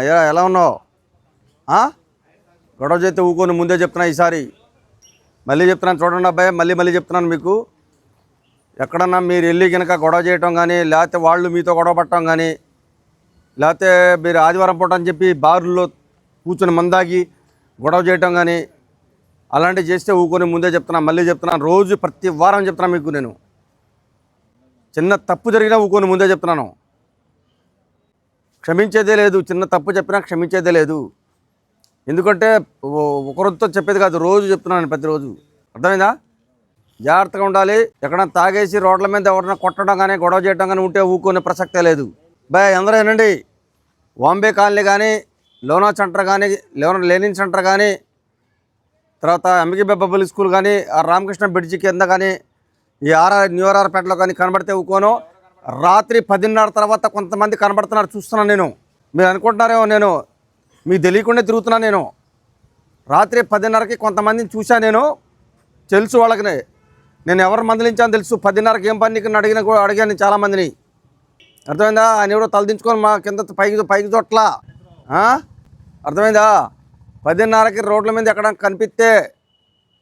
అయ్యా ఎలా ఉన్నావు? గొడవ చేస్తే ఊకొని ముందే చెప్తున్నా ఈసారి. మళ్ళీ చెప్తున్నాను చూడండి అబ్బాయి మళ్ళీ మళ్ళీ చెప్తున్నాను మీకు. ఎక్కడన్నా మీరు వెళ్ళి కనుక గొడవ చేయటం కానీ లేకపోతే వాళ్ళు మీతో గొడవ పట్టడం కానీ లేకపోతే మీరు ఆదివారం పూట అని చెప్పి బారుల్లో కూర్చొని మందాగి గొడవ చేయటం కానీ అలాంటివి చేస్తే ఊకొని ముందే చెప్తున్నా మళ్ళీ చెప్తున్నాను రోజు ప్రతి వారం చెప్తున్నా మీకు నేను. చిన్న తప్పు జరిగినా ఊకొని ముందే చెప్తున్నాను. క్షమించేదే లేదు చిన్న తప్పు చెప్పినా క్షమించేదే లేదు. ఎందుకంటే ఓ- ఒకరితో చెప్పేది కాదు రోజు చెప్తున్నాను ప్రతిరోజు. అర్థమైందా? జాగ్రత్తగా ఉండాలి. ఎక్కడైనా తాగేసి రోడ్ల మీద ఎవరైనా కొట్టడం కానీ గొడవ చేయడం కానీ ఉంటే ఊకునే ప్రసక్తే లేదు. బాయ్ అందరూ ఏనండి వాంబే కాలనీ కానీ లోనా సెంటర్ కానీ లోన లెనిన్ సెంటర్ కానీ తర్వాత ఎంబకి పబ్లిక్ స్కూల్ కానీ ఆ రామకృష్ణ బ్రిడ్జి కింద కానీ ఈ ఆర్ఆర్ న్యూ ఆర్ఆర్ కానీ కనబడితే ఊకోను రాత్రి పదిన్నర తర్వాత కొంతమంది కనబడుతున్నారు చూస్తున్నాను నేను. మీరు అనుకుంటున్నారేమో నేను. మీకు తెలియకుండా తిరుగుతున్నాను నేను. రాత్రి పదిన్నరకి కొంతమందిని చూశాను నేను. తెలుసు వాళ్ళకి. నేను ఎవరు మందలించాను తెలుసు. పదిన్నరకి ఏం పని నీకు? అడిగిన కూడా అడిగాను చాలామందిని. అర్థమైందా? ఆయన ఎవడో తలదించుకొని మా కింద పైకి పైకి చోట్ల అర్థమైందా? పదిన్నరకి రోడ్ల మీద ఎక్కడ కనిపిస్తే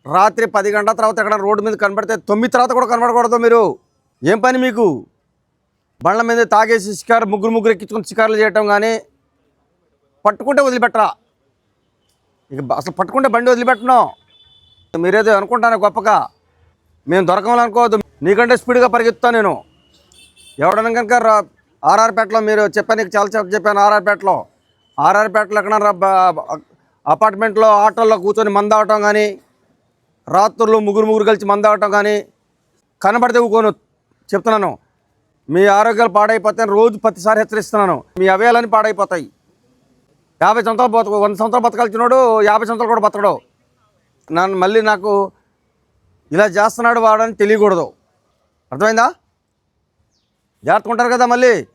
రాత్రి పది గంటల తర్వాత ఎక్కడ రోడ్డు మీద కనబడితే తొమ్మిది తర్వాత కూడా కనబడకూడదు మీరు. ఏం పని మీకు? బండ్ల మీద తాగేసి షికారు ముగ్గురు ముగ్గురు ఎక్కించుకొని షికారులు చేయటం కానీ పట్టుకుంటే వదిలిపెట్టరా? ఇక అసలు పట్టుకుంటే బండి వదిలిపెట్టను. మీరేదో అనుకుంటాను గొప్పగా. మేము దొరకమనుకోవద్దు నీకంటే స్పీడ్గా పరిగెత్తుతాను నేను. ఎవడన్నా కనుక ఆర్ఆర్పేటలో మీరు చెప్పాను నీకు చాలా చెప్పాను ఆర్ఆర్పేటలో ఆర్ఆర్పేటలో ఎక్కడ అపార్ట్మెంట్లో ఆటోల్లో కూర్చొని మందావటం కానీ రాత్రులు ముగ్గురు ముగ్గురు కలిసి మందావటం కానీ కనబడితే ఊకోను. చెప్తున్నాను. మీ ఆరోగ్యాలు పాడైపోతాయని రోజు ప్రతిసారి హెచ్చరిస్తున్నాను. మీ అవయాలని పాడైపోతాయి. యాభై సంవత్సరాలు బతక వంద సంవత్సరాలు బతకాల్సినోడు యాభై సంవత్సరాలు కూడా బతకడు. నన్ను మళ్ళీ నాకు ఇలా చేస్తున్నాడు వాడని తెలియకూడదు. అర్థమైందా? జాగ్రత్తగా ఉంటారు కదా మళ్ళీ?